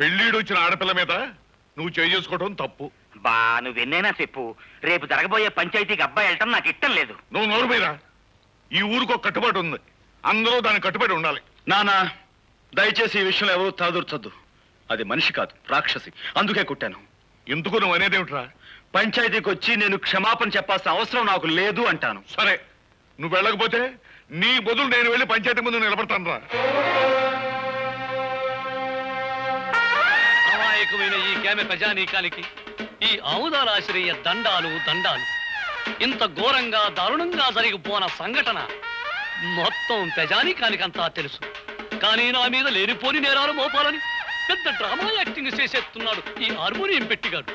పెళ్ళీడు వచ్చిన ఆడపిల్ల మీద నువ్వు చేయి చేసుకోవడం తప్పు. బా నువ్వెన్నైనా చెప్పు. రేపు జరగబోయే పంచాయతీకి అబ్బాయి వెళ్ళటం నాకు ఇష్టం లేదు. నువ్వు నోరు మీద ఈ ఊరికి ఒక కట్టుబాటు ఉంది. అందరూ దానికి కట్టుబడి ఉండాలి. నానా దయచేసి ఈ విషయంలో ఎవరూ తలదూర్చొద్దు. అది మనిషి కాదు రాక్షసి. అందుకే కుట్టాను. ఎందుకు నువ్వు అనేదేమిట్రా పంచాయతీకి వచ్చి నేను క్షమాపణ చెప్పాల్సిన అవసరం నాకు లేదు అంటాను. సరే నువ్వు వెళ్ళకపోతే నీ బదులు నేను వెళ్ళి పంచాయతీ ముందు నిలబడతాను రా అమాయకమైన ఈ గ్రామ ప్రజానీకానికి ఈ ఆముదాలాశ్రయ దండాలు దండాలు. ఇంత ఘోరంగా దారుణంగా జరిగిపోన సంఘటన మొత్తం ప్రజానీకానికంతా తెలుసు. కానీ నా మీద లేనిపోని నేరాలు మోపాలని పెద్ద డ్రామా యాక్టింగ్ చేసేస్తున్నాడు ఈ హార్మోనియం పెట్టిగాడు.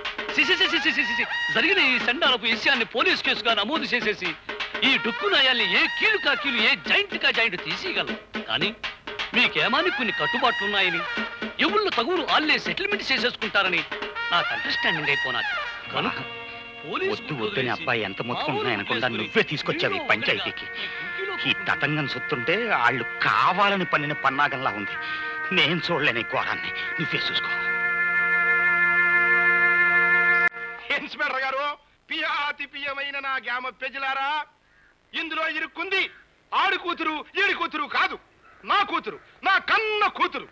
జరిగిన ఈ సండాలపు విషయాన్ని పోలీస్ కేసుగా నమోదు చేసేసి ఈ డుక్కు నయాల్ని ఏ కీలుకా కీలు ఏ జాయింట్ కా జాయింట్ తీసేయగలం. కానీ మీకేమాని కొన్ని కట్టుబాట్లున్నాయని ఎవళ్ళు తగులు ఆళ్ళే సెటిల్మెంట్ చేసేసుకుంటారని నాకు అండర్స్టాండింగ్ అయిపోనాది. కనుక వద్దు వద్దని అబ్బాయి ఎంత మొత్తుకుంటున్నాయనకుండా నువ్వే తీసుకొచ్చావు ఈ పంచాయతీకి. ఈ తతంగం సొత్తుంటే వాళ్ళు కావాలని పన్నిన పన్నాగంలా ఉంది. నేను చూడలేని ఘోరాన్ని. నువ్వే చూసుకో. ఇన్స్పెక్టర్ గారు పియాతి పియమైన నా గ్యామ పెజలారా ఇందులో ఇరుక్కుంది ఆడి కూతురు ఈడి కూతురు కాదు. నా కూతురు నా కన్న కూతురు.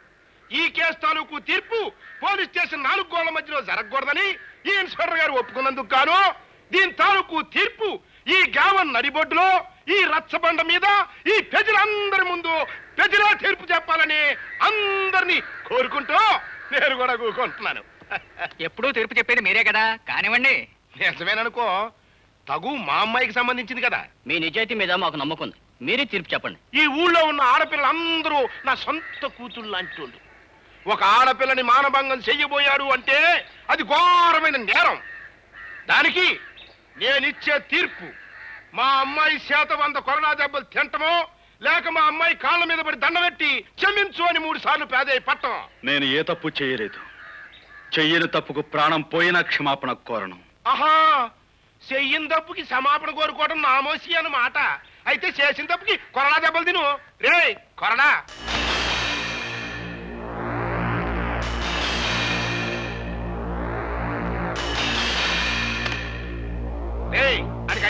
ఈ కేసు తాలూకు తీర్పు పోలీస్ స్టేషన్ నాలుగు గోళ్ళ మధ్యలో జరగకూడదని ఈ ఇన్స్పెక్టర్ గారు ఒప్పుకున్నందుకు గాను దీని తాలూకు తీర్పు ఈ గ్రామం నడిబొడ్డులో ఈ రచ్చబండ మీద ఈ ప్రజలందరి ముందు ప్రజలా తీర్పు చెప్పాలని అందరినీ కోరుకుంటూ నేను కూడా కూకుంటున్నాను ఎప్పుడూ తీర్పు చెప్పేది మీరే కదా? కానివ్వండి. నిజమేననుకో తగు మా అమ్మాయికి సంబంధించింది కదా. మీ నిజాయితీ మీద మాకు నమ్మకం ఉంది. మీరే తీర్పు చెప్పండి. ఈ ఊళ్ళో ఉన్న ఆడపిల్లలందరూ నా సొంత కూతుళ్ళు లాంటి ఒక ఆడపిల్లని మానభంగం చెయ్యబోయాడు అంటే అది ఘోరమైన నేరం. దానికి నేనిచ్చే తీర్పు. మా అమ్మాయి చేత వంద కొరడా దెబ్బలు తింటమో లేక మా అమ్మాయి కాళ్ళ మీద పడి దండబెట్టి క్షమించు అని మూడు సార్లు పేదయ్య పట్టం. నేను ఏ తప్పు చేయలేదు. చెయ్యని తప్పుకు ప్రాణం పోయినా క్షమాపణ కోరను. ఆహా చెయ్యిన తప్పుకి క్షమాపణ కోరుకోవడం నామోసి అన్నమాట. అయితే చేసిన తప్పుకి కొరడా దెబ్బలు తిను. రే కొరడా.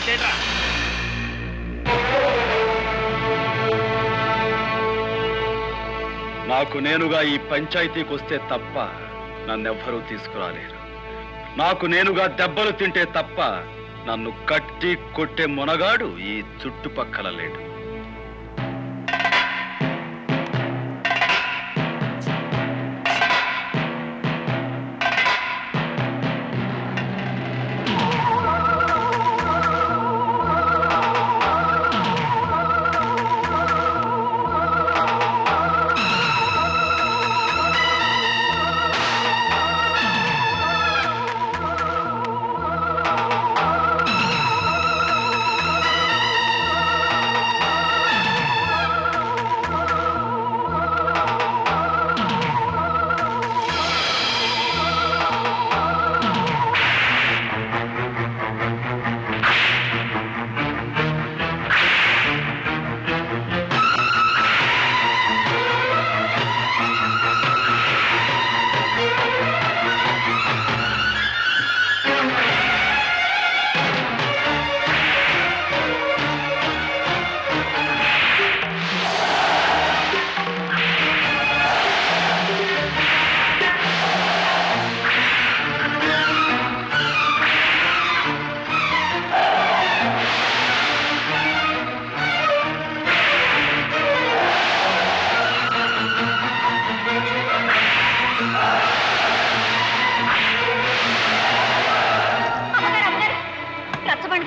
రేయ్ నాకు నేనుగా ఈ పంచాయతీకి వస్తే తప్ప నన్నెవ్వరూ తీసుకురాలేరు. నాకు నేనుగా దెబ్బలు తింటే తప్ప నన్ను కట్టి కొట్టే మునగాడు ఈ చుట్టుపక్కల లేడు.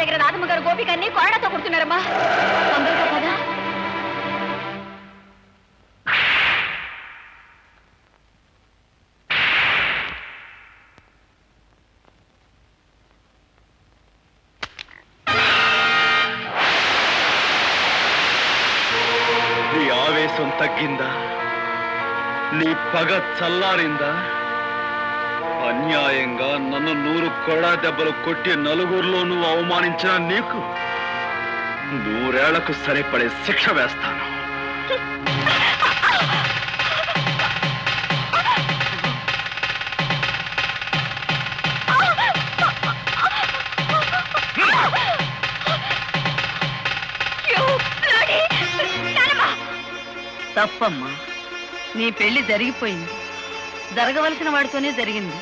దగ్గర రాధమ్మ గారు గోపికన్ని కొరడాతో కొడుతున్నారమ్మా. తొందరగా కదా నీ ఆవేశం తగ్గిందా? నీ పగ చల్లారిందా? అన్యాయంగా నన్ను నూరు కొడా దెబ్బలు కొట్టి నలుగురిలో నువ్వు అవమానించిన నీకు నూరేళ్ళకు సరిపడే శిక్ష వేస్తాను. తప్పమ్మా. నీ పెళ్ళి జరిగిపోయింది. జరగవలసిన వాడితోనే జరిగింది.